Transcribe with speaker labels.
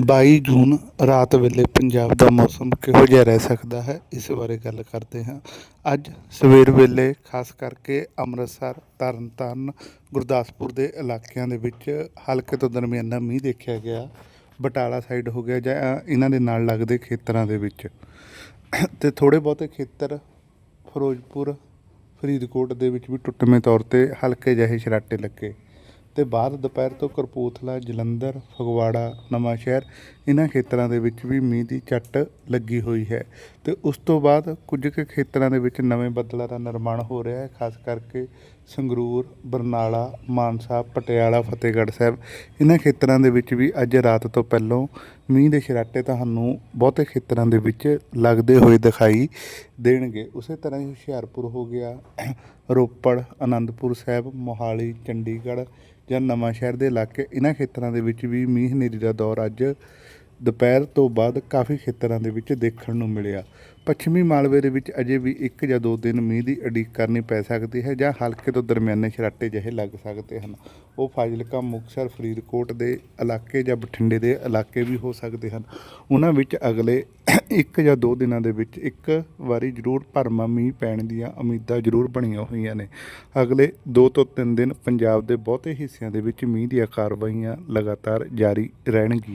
Speaker 1: 22 ਜੂਨ ਰਾਤ ਵੇਲੇ ਪੰਜਾਬ ਦਾ ਮੌਸਮ ਕਿਹੋ ਜਿਹਾ ਰਹਿ ਸਕਦਾ ਹੈ? ਇਸ ਬਾਰੇ ਗੱਲ ਕਰਦੇ ਹਾਂ। ਅੱਜ ਸਵੇਰ ਵੇਲੇ ਖਾਸ ਕਰਕੇ ਅੰਮ੍ਰਿਤਸਰ, ਤਰਨਤਾਰਨ, ਗੁਰਦਾਸਪੁਰ ਦੇ ਇਲਾਕਿਆਂ ਦੇ ਵਿੱਚ ਹਲਕੇ ਤੋਂ ਦਰਮਿਆਨਾ ਮੀਂਹ ਦੇਖਿਆ ਗਿਆ। ਬਟਾਲਾ ਸਾਈਡ ਹੋ ਗਿਆ ਜਾਂ ਇਹਨਾਂ ਦੇ ਨਾਲ ਲੱਗਦੇ ਖੇਤਰਾਂ ਦੇ ਵਿੱਚ। ਤੇ ਥੋੜੇ ਬਹੁਤੇ ਖੇਤਰ ਫਿਰੋਜ਼ਪੁਰ, ਫਰੀਦਕੋਟ ਦੇ ਵਿੱਚ ਵੀ ਟੁੱਟਵੇਂ ਤੌਰ ਤੇ ਹਲਕੇ ਜਿਹੇ ਸ਼ਰਾਟੇ ਲੱਗੇ। ਤੇ ਬਾਅਦ ਦੁਪਹਿਰ ਤੋਂ ਕਰਪੂਥਲਾ, ਜਲੰਧਰ, ਫਗਵਾੜਾ, ਨਵਾਂ ਸ਼ਹਿਰ ਇਹਨਾਂ ਖੇਤਰਾਂ ਦੇ ਵਿੱਚ ਵੀ ਮੀਂਹ ਦੀ ਝੱਟ ਲੱਗੀ ਹੋਈ ਹੈ ਤੇ ਉਸ ਤੋਂ ਬਾਅਦ ਕੁਝ ਕੁ ਖੇਤਰਾਂ ਦੇ ਵਿੱਚ ਨਵੇਂ ਬੱਦਲਾਂ ਦਾ ਨਿਰਮਾਣ ਹੋ ਰਿਹਾ ਹੈ, ਖਾਸ ਕਰਕੇ ਸੰਗਰੂਰ, ਬਰਨਾਲਾ, ਮਾਨਸਾ, ਪਟਿਆਲਾ, ਫਤਿਹਗੜ੍ਹ ਸਾਹਿਬ। ਇਹਨਾਂ ਖੇਤਰਾਂ ਦੇ ਵਿੱਚ ਵੀ ਅੱਜ ਰਾਤ ਤੋਂ ਪਹਿਲਾਂ ਮੀਂਹ ਦੇ ਛਰਾਟੇ ਤੁਹਾਨੂੰ ਬਹੁਤੇ ਖੇਤਰਾਂ ਦੇ ਵਿੱਚ ਲੱਗਦੇ ਹੋਏ ਦਿਖਾਈ ਦੇਣਗੇ। ਉਸੇ ਤਰ੍ਹਾਂ ਹੀ ਹੁਸ਼ਿਆਰਪੁਰ ਹੋ ਗਿਆ, ਰੋਪੜ ਆਨੰਦਪੁਰ ਸਾਹਿਬ, ਮੋਹਾਲੀ, ਚੰਡੀਗੜ੍ਹ ਜਾਂ ਨਵਾਂ ਸ਼ਹਿਰ ਦੇ ਇਲਾਕੇ। ਇਹਨਾਂ ਖੇਤਰਾਂ ਦੇ ਵਿੱਚ ਵੀ ਮੀਂਹ ਹਨੇਰੀ ਦਾ ਦੌਰ ਅੱਜ ਦੁਪਹਿਰ ਤੋਂ ਬਾਅਦ ਕਾਫੀ ਖੇਤਰਾਂ ਦੇ ਵਿੱਚ ਦੇਖਣ ਨੂੰ ਮਿਲਿਆ। ਪੱਛਮੀ ਮਾਲਵੇ ਦੇ ਵਿੱਚ ਅਜੇ ਵੀ ਇੱਕ ਜਾਂ ਦੋ ਦਿਨ ਮੀਂਹ ਦੀ ਉਡੀਕ ਕਰਨੀ ਪੈ ਸਕਦੀ ਹੈ ਜਾਂ ਹਲਕੇ ਤੋਂ ਦਰਮਿਆਨੇ ਛਰਾਟੇ ਜਿਹੇ ਲੱਗ ਸਕਦੇ ਹਨ। ਉਹ ਫਾਜ਼ਿਲਕਾ, ਮੁਕਤਸਰ, ਫਰੀਦਕੋਟ ਦੇ ਇਲਾਕੇ ਜਾਂ ਬਠਿੰਡੇ ਦੇ ਇਲਾਕੇ ਵੀ ਹੋ ਸਕਦੇ ਹਨ। ਉਹਨਾਂ ਵਿੱਚ ਅਗਲੇ ਇੱਕ ਜਾਂ ਦੋ ਦਿਨਾਂ ਦੇ ਵਿੱਚ ਇੱਕ ਵਾਰੀ ਜ਼ਰੂਰ ਭਰਮਾ ਮੀਂਹ ਪੈਣ ਦੀਆਂ ਉਮੀਦਾਂ ਜ਼ਰੂਰ ਬਣੀਆਂ ਹੋਈਆਂ ਨੇ। ਅਗਲੇ 2 ਤੋਂ 3 ਦਿਨ ਪੰਜਾਬ ਦੇ ਬਹੁਤੇ ਹਿੱਸਿਆਂ ਦੇ ਵਿੱਚ ਮੀਂਹ ਦੀਆਂ ਕਾਰਵਾਈਆਂ ਲਗਾਤਾਰ ਜਾਰੀ ਰਹਿਣਗੀਆਂ।